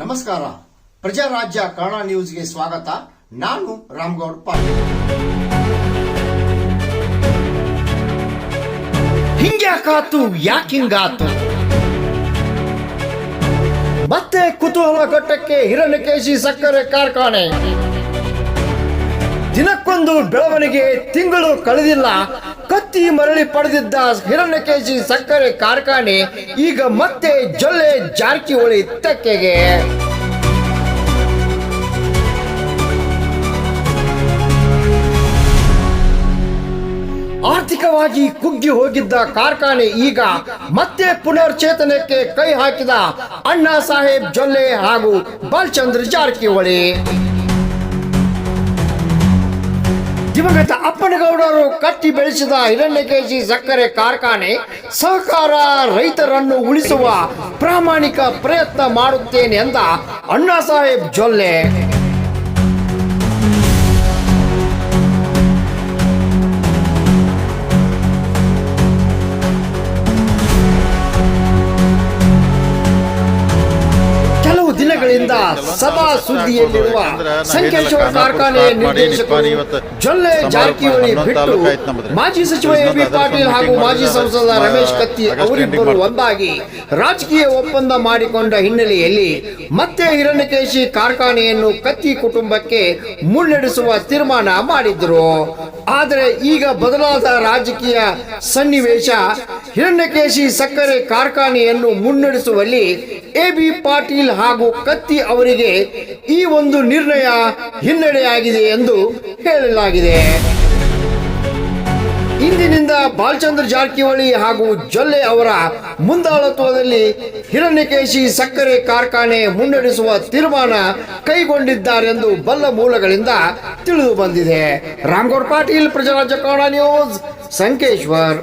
ನಮಸ್ಕಾರ. ಪ್ರಜಾರಾಜ್ಯ ಕನ್ನಡ ನ್ಯೂಸ್ಗೆ ಸ್ವಾಗತ. ನಾನು ರಾಮ್ಗೌಡ್ ಪಾಟೀಲ್. ಹಿಂಗ್ಯಾಕಾತು ಯಾಕಿಂಗಾತು ಮತ್ತೆ ಕುತೂಹಲ ಘಟ್ಟಕ್ಕೆ ಹಿರಣ್ಯಕೇಶಿ ಸಕ್ಕರೆ ಕಾರ್ಖಾನೆ. ದಿನಕ್ಕೊಂದು ಬೆಳವಣಿಗೆ ತಿಂಗಳು ಕಳೆದಿಲ್ಲ. ಕತ್ತಿ ಮರಳಿ ಪಡೆದಿದ್ದ ಹಿರಣ್ಯಕೇಶಿ ಸಕ್ಕರೆ ಕಾರ್ಖಾನೆ ಈಗ ಮತ್ತೆ ಜೊಲ್ಲೆ ಜಾರಕಿಹೊಳಿ ತೆಕ್ಕೆಗೆ. ಆರ್ಥಿಕವಾಗಿ ಕುಗ್ಗಿ ಹೋಗಿದ್ದ ಕಾರ್ಖಾನೆ ಈಗ ಮತ್ತೆ ಪುನರ್ಚೇತನಕ್ಕೆ ಕೈ ಹಾಕಿದ ಅಣ್ಣಾ ಸಾಹೇಬ್ ಜೊಲ್ಲೆ ಹಾಗೂ ಬಾಲಚಂದ್ರ ಜಾರಕಿಹೊಳಿ. ದಿವಂಗತ ಅಪ್ಪನಗೌಡರು ಕಟ್ಟಿ ಬೆಳೆಸಿದ ಹಿರಣ್ಯಕೇಶಿ ಸಕ್ಕರೆ ಕಾರ್ಖಾನೆ ಸಹಕಾರ ರೈತರನ್ನು ಉಳಿಸುವ ಪ್ರಾಮಾಣಿಕ ಪ್ರಯತ್ನ ಮಾಡುತ್ತೇನೆ ಎಂದ ಅಣ್ಣಾ ಸಾಹೇಬ್ ಜೊಲ್ಲೆ. ದಿನಗಳಿಂದ ಸಭಾ ಸುದ್ದಿಯಲ್ಲಿರುವ ಸಂಕೇಶ್ವರ ಕಾರ್ಖಾನೆ ನಿರ್ದೇಶಕರು ಜೊಲ್ಲೆ ಜಾರಕಿಹೊಳಿ ಬಿಟ್ಟು ಮಾಜಿ ಸಚಿವ ಎ ಬಿ ಪಾಟೀಲ್ ಹಾಗೂ ಮಾಜಿ ಸಂಸದ ರಮೇಶ್ ಕತ್ತಿ ಅವರಿಬ್ಬರು ಒಂದಾಗಿ ರಾಜಕೀಯ ಒಪ್ಪಂದ ಮಾಡಿಕೊಂಡ ಹಿನ್ನೆಲೆಯಲ್ಲಿ ಮತ್ತೆ ಹಿರಣ್ಯಕೇಶಿ ಕಾರ್ಖಾನೆಯನ್ನು ಕತ್ತಿ ಕುಟುಂಬಕ್ಕೆ ಮುನ್ನಡೆಸುವ ತೀರ್ಮಾನ ಮಾಡಿದ್ರು. ಆದರೆ ಈಗ ಬದಲಾದ ರಾಜಕೀಯ ಸನ್ನಿವೇಶ ಹಿರಣ್ಯಕೇಶಿ ಸಕ್ಕರೆ ಕಾರ್ಖಾನೆಯನ್ನು ಮುನ್ನಡೆಸುವಲ್ಲಿ ಎ ಬಿ ಪಾಟೀಲ್ ಹಾಗೂ ಕತ್ತಿ ಅವರಿಗೆ ಈ ಒಂದು ನಿರ್ಣಯ ಹಿನ್ನಡೆಯಾಗಿದೆ ಎಂದು ಹೇಳಲಾಗಿದೆ. ಇಂದಿನಿಂದ ಬಾಲಚಂದ್ರ ಜಾರಕಿಹೊಳಿ ಹಾಗೂ ಜೊಲ್ಲೆ ಅವರ ಮುಂದಾಳತ್ವದಲ್ಲಿ ಹಿರಣ್ಯಕೇಶಿ ಸಕ್ಕರೆ ಕಾರ್ಖಾನೆ ಮುನ್ನಡೆಸುವ ತೀರ್ಮಾನ ಕೈಗೊಂಡಿದ್ದಾರೆಂದು ಬಲ್ಲ ಮೂಲಗಳಿಂದ ತಿಳಿದು ಬಂದಿದೆ. ರಾಮ್ಗೌಡ್ ಪಾಟೀಲ್, ಪ್ರಜಾರಾಜ್ಯ ಕನ್ನಡ ನ್ಯೂಸ್, ಸಂಕೇಶ್ವರ್.